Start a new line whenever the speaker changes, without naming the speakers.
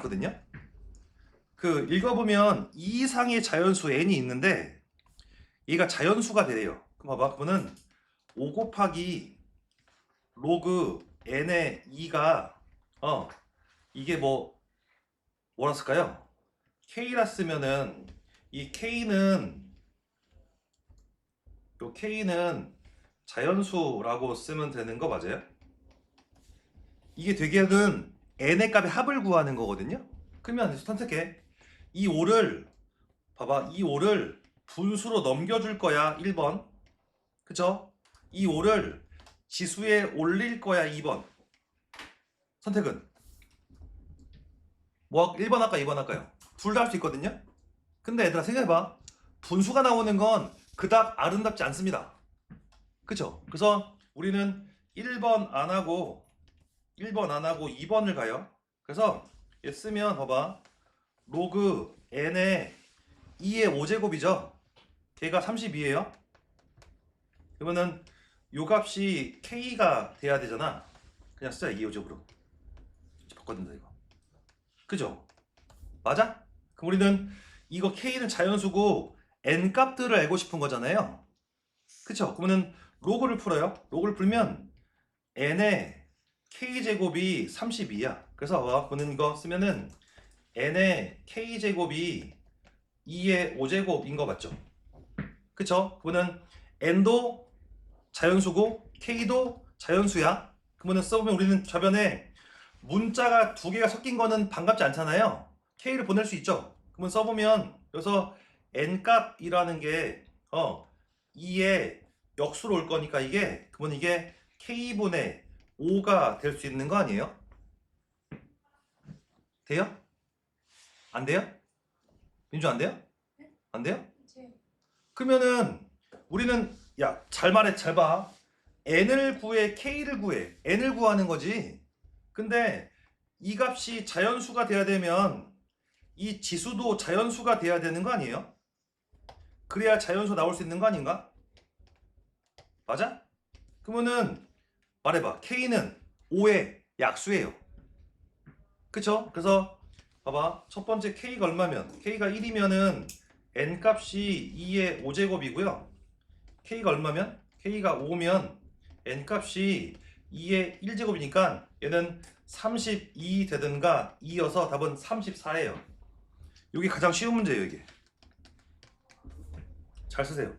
거든요. 그 읽어보면 이 이상의 자연수 n이 있는데 얘가 자연수가 되래요. 그럼 봐봐. 그러면은 5 곱하기 로그 n의 2가 어 이게 뭐 뭐라 쓸까요? k라 쓰면은 이 k는 요 k는 자연수라고 쓰면 되는 거 맞아요? 이게 되게는 n의 값의 합을 구하는 거거든요. 그러면 선택해. 이 5를 봐봐. 이 5를 분수로 넘겨줄 거야. 1번. 그쵸? 이 5를 지수에 올릴 거야. 2번. 선택은? 뭐 1번 할까 2번 할까요? 둘 다 할 수 있거든요. 근데 얘들아 생각해봐. 분수가 나오는 건 그닥 아름답지 않습니다. 그쵸? 그래서 우리는 1번 안 하고 1번 안 하고 2번을 가요. 그래서 얘 쓰면 봐봐. 로그 n의 2의 5제곱이죠. 걔가 32예요. 그러면은 요 값이 k가 돼야 되잖아. 그냥 쓰자 2 5제곱으로. 바꿔준다 이거. 그죠? 맞아? 그럼 우리는 이거 k는 자연수고 n 값들을 알고 싶은 거잖아요. 그쵸? 그러면은 로그를 풀어요. 로그를 풀면 n의 k제곱이 32야. 그래서 봐봐. 그는 이거 쓰면은 n의 k제곱이 2의 5제곱인 거 맞죠? 그쵸? 그거는 n도 자연수고 k도 자연수야. 그러면 써보면 우리는 좌변에 문자가 두 개가 섞인 거는 반갑지 않잖아요. k를 보낼 수 있죠. 그러면 써보면 여기서 n 값이라는 게 어, 2의 역수로 올 거니까 이게 그러면 이게 k분의 5가 될 수 있는 거 아니에요? 돼요? 안 돼요? 민주 안 돼요? 안 돼요? 그러면은 우리는 야 잘 말해 잘 봐. n을 구해 k를 구해 n을 구하는 거지. 근데 이 값이 자연수가 돼야 되면 이 지수도 자연수가 돼야 되는 거 아니에요? 그래야 자연수 나올 수 있는 거 아닌가? 맞아? 그러면은 말해봐. K는 5의 약수예요. 그쵸? 그래서 봐봐. 첫 번째 K가 얼마면? K가 1이면은 N 값이 2의 5제곱이고요. K가 얼마면? K가 5면 N 값이 2의 1제곱이니까 얘는 32 되든가 2여서 답은 34예요. 이게 가장 쉬운 문제예요, 이게. 잘 쓰세요.